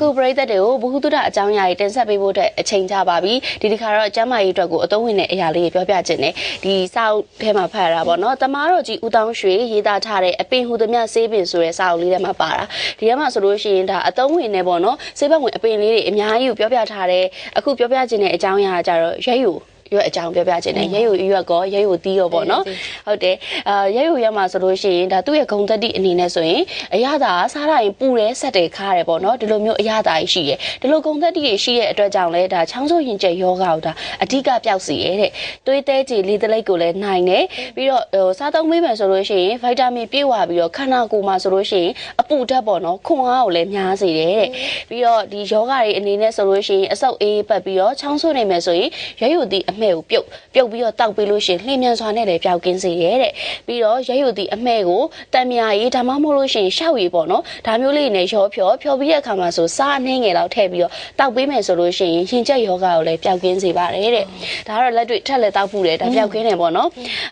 အခုပရိသတ်တွေကိုဘ ഹു တုဒအကြောင်းအရာတွေတင်ဆက်ပေးဖို့အတွက်အချိန်ကြပါပြီဒီဒီခါတော့ကျမ်းမာရေးအတွက်ကိုအသုံးဝင်တဲ့အရာလေးတွေပြောပြခြင်းနဲ့ဒီစာအုပ်ထဲမှာဖတ်ရတာပေါ့နော်တမားတော်ကြီးဦးတောင်းရွှေရေးသားထားတဲ့အပင်ဟူသည်မြဆေးပင်ဆိုတဲ့စာအုပ်လေးထဲမှာပါတာဒီထဲမှာဆိုလို့ရှိရင်ဒါအသုံးဝင်နေပေါ့နော်ဆေးဘက်ဝင်အပင်လေးတွေအများကြီးကိုပြောပြထားတဲ့အခုပြောပြခြင်းတဲ့အကြောင်းအရာကကြတော့ရဲယူ ရွက်အကြောင်းပြောပြခြင်းနဲ့ရဲယူရွက်ကောရဲယူတီးရောပေါ့နော်ဟုတ်တယ်အာရဲယူရွက်မှာဆိုလို့ရှိရင်ဒါသူ့ရဲ့ဂုံသက်တိအနေနဲ့ဆိုရင်အရသာစားရရင်ပူတယ်ဆက်တယ်ခါတယ်ပေါ့နော်ဒီလိုမျိုးအရသာကြီးရှိတယ်ဒီလိုဂုံသက်တိတွေရှိတဲ့အတွက်ကြောင့်လဲဒါချောင်းဆိုးရင်ကျက်ယောဂါကိုဒါအဓိကပျောက်စီရဲ့တဲ့သွေးသေးကြည်လေးတလိပ်ကိုလည်းနိုင်တယ်ပြီးတော့ဟိုစားသုံးပေးမယ်ဆိုလို့ရှိရင်ဗိုက်တာမင်ပြည့်ဝပြီးတော့ခန္ဓာကိုယ်မှာဆိုလို့ရှိရင်အပူဓာတ်ပေါ့နော်ခွန်အားကိုလည်းများစေတယ်တဲ့ပြီးတော့ဒီယောဂါတွေအနေနဲ့ဆိုလို့ရှိရင်အဆုပ်အေးပတ်ပြီးတော့ချောင်းဆိုးနေမယ်ဆိုရင်ရဲယူသည့်အမဲ့ကိုပြုတ်ပြုတ်ပြီးတော့တောက်ပေးလို့ရှိရင်လှိမ့်မြန်စွာနဲ့လည်းပျောက်ကင်းစေတယ်တဲ့ပြီးတော့ရဲယူသည့်အမဲ့ကိုတံမြာရေးဒါမှမဟုတ်လို့ရှိရင်ရှောက်ရည်ပေါ့နော်ဒါမျိုးလေးနဲ့ရောဖြောဖြောပြီးတဲ့အခါမှာဆိုစားအနှင်းငယ်လောက်ထည့်ပြီးတော့တောက်ပေးမယ်ဆိုလို့ရှိရင်ရင်ကျက်ယောဂါကိုလည်းပျောက်ကင်းစေပါတယ်တဲ့ဒါကတော့လက်တွေ့ထက်လက်တောက်ဖို့တယ်ဒါပျောက်ကင်းတယ်ပေါ့နော်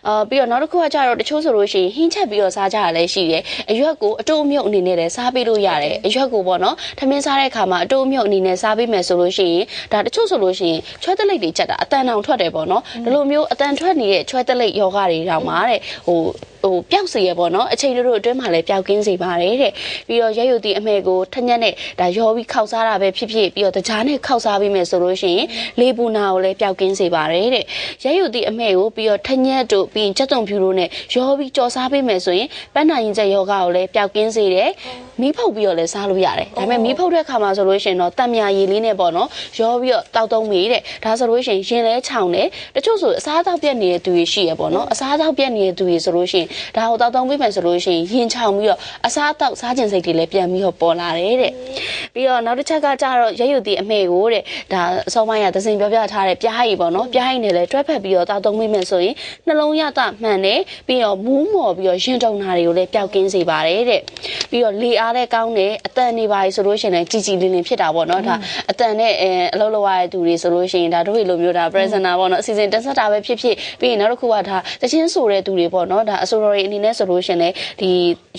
အာပြီးတော့နောက်တစ်ခုကကြတော့တချို့ဆိုလို့ရှိရင်ဟင်းချက်ပြီးတော့စားကြရလဲရှိတယ်အရွက်ကိုအတိုးအမြုပ်အနေနဲ့လည်းစားပေးလို့ရတယ်အရွက်ကိုပေါ့နော်ထမင်းစားတဲ့အခါမှာအတိုးအမြုပ်အနေနဲ့စားပေးမယ်ဆိုလို့ရှိရင်ဒါတချို့ဆိုလို့ရှိရင်ချွဲတလိပ်တွေချက်တာအတန်တောင်ထွက်တယ်ပေါ့နော်ဒီလိုမျိုးအတန်ထွက်နေတဲ့ချွဲတလိပ်ယောဂတွေတောင်မှာတဲ့ဟို ဟိုပျောက်စေရပေါ့နော်အချိန်တို့အတွင်းမှာလည်းပျောက်ကင်းစေပါတယ်တဲ့ပြီးတော့ရဲယူတီအမဲကိုထညက်နဲ့ဒါရောပြီးခောက်စားတာပဲဖြစ်ဖြစ်ပြီးတော့တကြားနဲ့ခောက်စားပြီးမယ်ဆိုလို့ရှိရင်လေပူနာကိုလည်းပျောက်ကင်းစေပါတယ်တဲ့ရဲယူတီအမဲကိုပြီးတော့ထညက်တို့ပြီးရင်ချက်သွန်ဖြူတို့နဲ့ရောပြီးကြော်စားပေးမယ်ဆိုရင်ပန်းနာရင်ချက်ယောဂကိုလည်းပျောက်ကင်းစေတယ်မီးဖုတ်ပြီးတော့လည်းစားလို့ရတယ်ဒါပေမဲ့မီးဖုတ်တဲ့ခါမှာဆိုလို့ရှိရင်တော့တံမြာရည်လေးနဲ့ပေါ့နော်ရောပြီးတော့တောက်သုံးမိတဲ့ဒါဆိုလို့ရှိရင်ရင်လဲချောင်းတယ်တချို့ဆိုအစားအသောက်ပြက်နေတဲ့သူတွေရှိရပေါ့နော်အစားအသောက်ပြက်နေတဲ့သူတွေဆိုလို့ရှိရင်ဒါကိုတောက်သုံးပေးမယ်ဆိုလို့ရှိရင်ရင်ချောင်ပြီးတော့အစားအသောက်စားကျင်စိတ်တွေလည်းပြန်ပြီးတော့ပေါ်လာတယ်တဲ့ပြီးတော့နောက်တစ်ချက်ကကြတော့ရရွတ်တီအမေကိုတဲ့ဒါအစောပိုင်းကသစင်ပြောပြထားတဲ့ပြားရည်ပေါ့နော်ပြားရည်နဲ့လည်းတွဲဖက်ပြီးတော့တောက်သုံးပေးမယ်ဆိုရင်နှလုံးရတမှန်တယ်ပြီးတော့မူးမော်ပြီးတော့ရင်တုံနာတွေကိုလည်းပျောက်ကင်းစေပါတယ်တဲ့ပြီးတော့လေအားလည်းကောင်းတယ်အတန်နေပါဆိုလို့ရှိရင်လည်းကြည်ကြည်လင်းလင်းဖြစ်တာပေါ့နော်ဒါအတန်နဲ့အဲအလုပ်လုပ်ရတဲ့သူတွေဆိုလို့ရှိရင်ဒါတို့လိုမျိုးဒါ presenter ပေါ့နော်အစီအစဉ်တက်ဆက်တာပဲဖြစ်ဖြစ်ပြီးရင်နောက်တစ်ခုကဒါတချင်းဆိုတဲ့သူတွေပေါ့နော်ဒါအဆိုတော်တွေအနေနဲ့ဆိုလို့ရှိရင်လည်းဒီ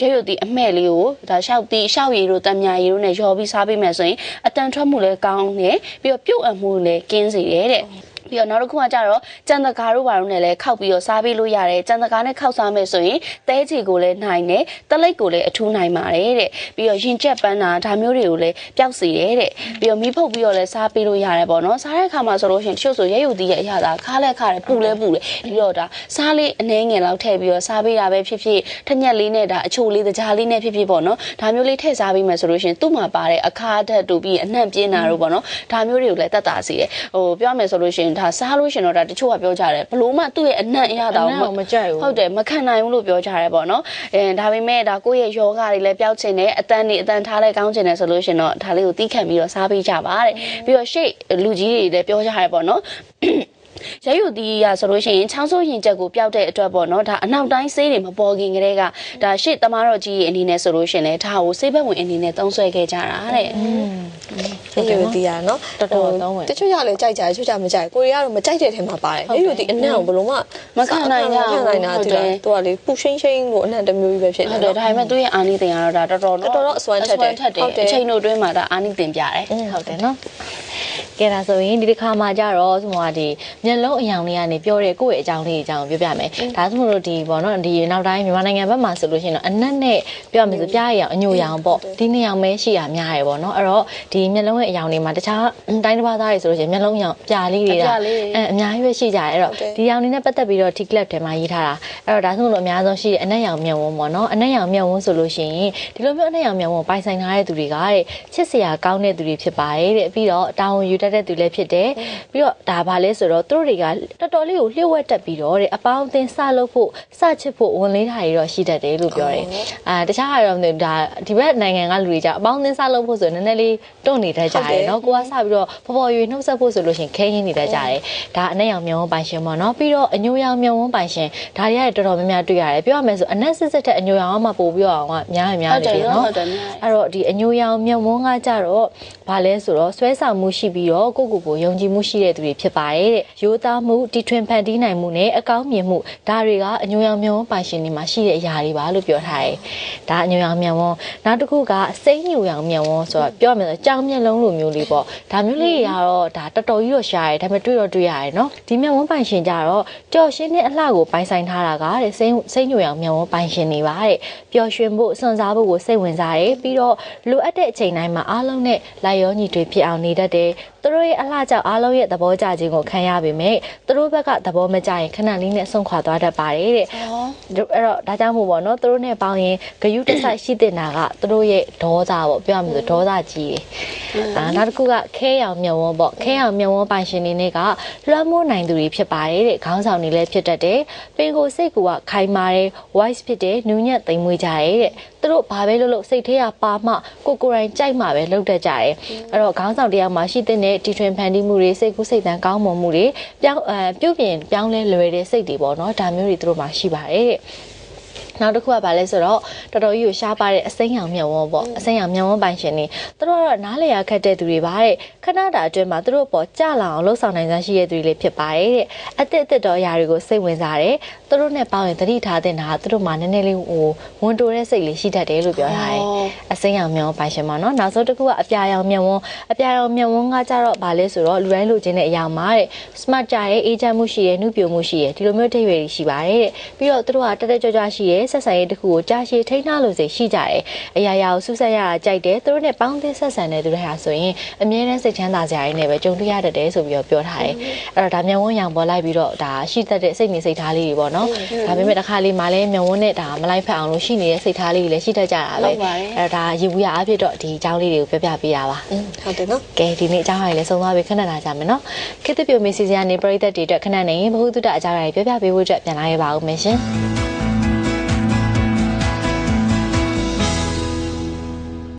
ရွရွတီအမှဲ့လေးကိုဒါရှောက်တီရှောက်ရည်တို့တံမြာရည်တို့နဲ့ရောပြီးစားပေးမယ်ဆိုရင်အတန်ထွက်မှုလည်းကောင်းတယ်ပြီးတော့ပြုတ်အပ်မှုလည်းကင်းစေတယ်တဲ့ ပြီးတော့နောက်တစ်ခုကကြတော့ကြံတကာတို့ဘာလို့နဲ့လဲခောက်ပြီးတော့စားပေးလို့ရတယ်ကြံတကာနဲ့ခောက်စားမယ်ဆိုရင်တဲချီကိုလည်းနိုင်တယ်တလိပ်ကိုလည်းအထူးနိုင်ပါတယ်တဲ့ပြီးတော့ရင်ကျက်ပန်းတာဒါမျိုးတွေကိုလည်းပျောက်စေတယ်တဲ့ပြီးတော့မီးဖုတ်ပြီးတော့လည်းစားပေးလို့ရတယ်ပေါ့နော်စားတဲ့အခါမှာဆိုလို့ရှိရင်တချို့ဆိုရဲယူတီးရဲ့အရာသာခါလဲခါတယ်ပူလဲပူတယ်ပြီးတော့ဒါစားလေးအနှဲငယ်လောက်ထည့်ပြီးတော့စားပေးတာပဲဖြစ်ဖြစ်ထညက်လေးနဲ့ဒါအချိုလေးတကြားလေးနဲ့ဖြစ်ဖြစ်ပေါ့နော်ဒါမျိုးလေးထည့်စားပေးမယ်ဆိုလို့ရှိရင်သူ့မှာပါတဲ့အခါဓာတ်တို့ပြီးအနှံ့ပြင်းတာတို့ပေါ့နော်ဒါမျိုးတွေကိုလည်းတတ်တာစီတယ်ဟိုပြောမယ်ဆိုလို့ရှိရင်ဒါစားလို့ရှင်တော့ဒါတချို့ကပြောကြတယ်ဘလို့မှသူ့ရဲ့အနံ့အရသာကိုမကြိုက်ဘူးဟုတ်တယ်မခံနိုင်ဘူးလို့ပြောကြတယ်ပေါ့နော်အဲဒါပေမဲ့ဒါကိုယ့်ရဲ့ယောဂတွေလည်းပျောက်ချင်တယ်အတန်းနေအတန်းထားလဲကောင်းချင်တယ်ဆိုလို့ရှင်တော့ဒါလေးကိုတီးခံပြီးတော့စားပေးကြပါတဲ့ပြီးတော့ရှေ့လူကြီးတွေလည်းပြောကြတယ်ပေါ့နော်ရဲယူတီးရဆိုလို့ရှိရင်ချောင်းဆိုးရင်ချက်ကိုပျောက်တဲ့အတွက်ပေါ့နော်ဒါအနောက်တိုင်းဆေးတွေမပေါ်ခင်ကတည်းကဒါရှေ့သမားတော်ကြီးရဲ့အနေနဲ့ဆိုလို့ရှင်လဲဒါကိုဆေးဘက်ဝင်အနေနဲ့သုံးဆွဲခဲ့ကြတာတဲ့ အဲ့လိုတီးရနော်တော်တော်သုံးဝင်တချို့ကြလည်းကြိုက်ကြတယ်တချို့ကြမကြိုက်ကိုရီးယားတော့မကြိုက်တဲ့ထဲမှာပါတယ်အဲ့လိုတီးအနံ့ကိုဘယ်လိုမှမခံနိုင်ကြမဘူးခံနိုင်တာဟုတ်ဒီတယ်လားသူကလေပူရှိန်ရှိန်ကိုအနံ့တစ်မျိုးကြီးပဲဖြစ်နေဟုတ်တယ်ဒါပေမဲ့သူ့ရဲ့အာနိသင်ကတော့ဒါတော်တော်တော်တော်အစွမ်းထက်တယ်ထက်တယ်ဟုတ်တယ်အချိန်တို့အတွင်းမှာဒါအာနိသင်ပြတယ်ဟုတ်တယ်နော် ကဲဒါဆိုရင်ဒီတစ်ခါမှာကြတော့ဆိုမှဒီမျက်လုံးအယောင်လေးကနေပြောတဲ့ကိုယ့်ရဲ့အကြောင်းလေးအကြောင်းပြောပြမယ်ဒါဆိုမလို့ဒီပေါ့နော်ဒီနောက်တိုင်းမြန်မာနိုင်ငံဘက်မှာဆိုလို့ရှိရင်တော့အနက်နဲ့ပြောရမယ်ဆိုပြားရအောင်အညိုရောင်ပေါ့ဒီနှစ်ယောင်ပဲရှိရများရယ်ပေါ့နော်အဲ့တော့ဒီမျက်လုံးရဲ့အယောင်တွေမှာတခြားတိုင်းတစ်ပါးသားတွေဆိုလို့ရှိရင်မျက်လုံးအယောင်ပြာလေးတွေဒါအဲအများကြီးပဲရှိကြတယ်အဲ့တော့ဒီရောင်တွေနဲ့ပတ်သက်ပြီးတော့ဒီ clip ထဲမှာရေးထားတာအဲ့တော့ဒါဆိုမလို့အများဆုံးရှိတဲ့အနက်ရောင်မျက်ဝန်းပေါ့နော်အနက်ရောင်မျက်ဝန်းဆိုလို့ရှိရင်ဒီလိုမျိုးအနက်ရောင်မျက်ဝန်းပိုင်ဆိုင်ထားတဲ့သူတွေကတဲ့ချစ်စရာကောင်းတဲ့သူတွေဖြစ်ပါတယ်တဲ့ပြီးတော့တာဝန်ယူတတ်တဲ့သူလည်းဖြစ်တယ်ပြီးတော့ဒါဘာလဲဆိုတော့သူတို့တွေကတော်တော်လေးကိုလျှို့ဝှက်တက်ပြီးတော့တဲ့အပေါင်းအသင်းစလုပ်ဖို့စချစ်ဖို့ဝန်လေးထားရတော့ရှိတတ်တယ်လို့ပြောတယ်အာတခြားကတော့မသိဘူးဒါဒီဘက်နိုင်ငံကလူတွေကြအပေါင်းအသင်းစလုပ်ဖို့ဆိုရင်နည်းနည်းလေးတွန့်နေတတ်ကြတယ်နော်ကိုကစပြီးတော့ပေါ်ပေါ်ရွေနှုတ်ဆက်ဖို့ဆိုလို့ရှိရင်ခဲရင်းနေတတ်ကြတယ်ဒါအနက်ရောင်မျက်ဝန်းပိုင်ရှင်ပေါ့နော်ပြီးတော့အညိုရောင်မျက်ဝန်းပိုင်ရှင်ဒါတွေကတော်တော်များများတွေ့ရတယ်ပြောရမယ်ဆိုအနက်စစ်စစ်တဲ့အညိုရောင်ကမှပို့ပြီးတော့အောင်ကများရများဟုတ်နေတယ်ပြီနော်နော်ဟုတ်တယ်များတယ်အဲ့တော့ဒီအညိုရောင်မျက်ဝန်းကကြတော့ဘာလဲဆိုတော့ဆွဲဆောင်မှုရှိပြီးတော့ကိုယ့်ကိုယ်ကိုယုံကြည်မှုရှိတဲ့သူတွေဖြစ်ပါတယ်တဲ့ရိုးသားမှုတီထွင်ဖန်တီးနိုင်မှုနဲ့အကောင်းမြင်မှုဒါတွေကအညိုရောင်မျက်ဝန်းပိုင်ရှင်တွေမှာရှိတဲ့အရာတွေပါလို့ပြောထားတယ်ဒါအညိုရောင်မျက်ဝန်းနောက်တစ်ခုကစိမ့်ညိုရောင်မျက်ဝန်းဆိုတော့ပြောရမယ်ဆိုကြောင်မျက်လုံးလိုမျိုးလေးပေါ့ဒါမျိုးလေးတွေကတော့ဒါတော်တော်ကြီးတော့ရှားရတယ်ဒါပေမဲ့တွေ့တော့တွေ့ရတယ်နော်ဒီမျက်ဝန်းပိုင်ရှင်ကြတော့ကြော်ရှင်းတဲ့အလှကိုပိုင်ဆိုင်ထားတာကတဲ့စိမ့်စိမ့်ညိုရောင်မျက်ဝန်းပိုင်ရှင်တွေပါတဲ့ပျော်ရွှင်ဖို့စွန့်စားဖို့ကိုစိတ်ဝင်စားတယ်ပြီးတော့လိုအပ်တဲ့အချိန်တိုင်းမှာအားလုံးနဲ့လိုက်ရောညီတွေဖြစ်အောင်နေတတ်တယ်သူတို့ရဲ့အလှကြောင့်အားလုံးရဲ့သဘောကျခြင်းကိုခံရပေမဲ့သူတို့ဘက်ကသဘောမကျရင်ခဏလေးနဲ့ဆုံးခွာသွားတတ်ပါတယ်တဲ့ဟောအဲ့တော့ဒါကြောင့်မို့ပေါ့နော်သူတို့နဲ့ပေါင်းရင်ဂယုတဆိုင်ရှိတဲ့နာကသူတို့ရဲ့ဒေါသပေါ့ပြောရမယ်ဆိုဒေါသကြီးတယ်အာနောက်တစ်ခုကခဲရောင်မြုံဝန်းပေါ့ခဲရောင်မြုံဝန်းပိုင်ရှင်တွေနဲ့ကလွှမ်းမိုးနိုင်သူတွေဖြစ်ပါတယ်တဲ့ခေါင်းဆောင်တွေလည်းဖြစ်တတ်တယ်ပင်ကိုယ်စိတ်ကူကခိုင်မာတယ် wise ဖြစ်တယ်နူးညံ့သိမ်မွေးကြတယ်တဲ့သူတို့ဘာပဲလုပ်လို့စိတ်ထဲကပါမှကိုကိုယ်တိုင်ကြိုက်မှပဲလုပ်တတ်ကြတယ်အဲ့တော့ခေါင်းဆောင်တရားမှာရှိတဲ့တီထွင်ဖန်တီးမှုတွေစိတ်ကူးစိတ်တန်ကောင်းမွန်မှုတွေပြောင်းအဲပြုတ်ပြင်ပြောင်းလဲလွယ်တဲ့စိတ်တွေပေါ့နော်ဒါမျိုးတွေသူတို့မှာရှိပါတယ်တဲ့ နောက်တစ်ခုကဘာလဲဆိုတော့တော်တော်ကြီးကိုရှားပါတဲ့အစိမ်းရောင်မြုံဝန်းပေါ့အစိမ်းရောင်မြုံဝန်းပိုင်ရှင်နေသူတို့ကတော့နားလေရခက်တဲ့သူတွေပါတဲ့ခဏတာအတွင်းမှာသူတို့ပေါ်ကြလာအောင်လှုပ်ဆောင်နိုင်စွမ်းရှိတဲ့သူတွေလည်းဖြစ်ပါတယ်တဲ့အသစ်အသစ်တော်အရာတွေကိုစိတ်ဝင်စားတယ်သူတို့နဲ့ပေါင်းရင်သတိထားတဲ့နာကသူတို့မှာနည်းနည်းလေးဟိုဝန်တိုတဲ့စိတ်လေးရှိတတ်တယ်လို့ပြောထားတယ်အစိမ်းရောင်မြုံဝန်းပိုင်ရှင်ပါနော်နောက်ဆုံးတစ်ခုကအပြာရောင်မြုံဝန်းအပြာရောင်မြုံဝန်းကကြတော့ဘာလဲဆိုတော့လူတိုင်းလူချင်းတဲ့အရာမှာတဲ့ smart ကြရဲ့အေဂျင့်မှုရှိရဲ့နှုတ်ပြမှုရှိရဲ့ဒီလိုမျိုးထိပ်ရွယ်တွေရှိပါတယ်တဲ့ပြီးတော့သူတို့ကတက်တက်ကြွကြွရှိရဲ့ဆက်ဆံရေးတစ်ခုကိုကြာရှည်ထိန်းထားလို့စိတ်ရှိကြတယ်အရာရာကိုစူးစမ်းရတာကြိုက်တယ်သူတို့နဲ့ပေါင်းသင်းဆက်ဆံတဲ့သူတွေဟာဆိုရင်အမြဲတမ်းစိတ်ချမ်းသာစရာတွေနဲ့ပဲကြုံတွေ့ရတတ်တယ်ဆိုပြီးတော့ပြောထားတယ်အဲ့တော့ဒါမြန်ဝန်းရောင်ပေါ်လိုက်ပြီးတော့ဒါရှိတတ်တဲ့စိတ်နေစိတ်ထားလေးတွေပေါ့နော်ဒါပေမဲ့တစ်ခါလေးမှလည်းမြန်ဝန်းနဲ့ဒါမလိုက်ဖက်အောင်လို့ရှိနေတဲ့စိတ်ထားလေးတွေလည်းရှိတတ်ကြတာပဲ ဟုတ်ပါတယ် အဲ့တော့ဒါရေဘူးရအဖြစ်တော့ဒီအကြောင်းလေးတွေကိုပြောပြပေးတာပါ อืมဟုတ်တယ်နော် ကဲဒီနေ့အကြောင်းအရာတွေလည်းဆုံးသွားပြီခဏလာကြမယ်နော်ခေတ်သစ်ပြိုမေးစီစဉ်ကနေပရိသတ်တွေအတွက်ခဏနေဘ ഹു တုတအကြောင်းအရာတွေပြောပြပေးဖို့အတွက်ပြန်လာရပါဦးမယ်ရှင်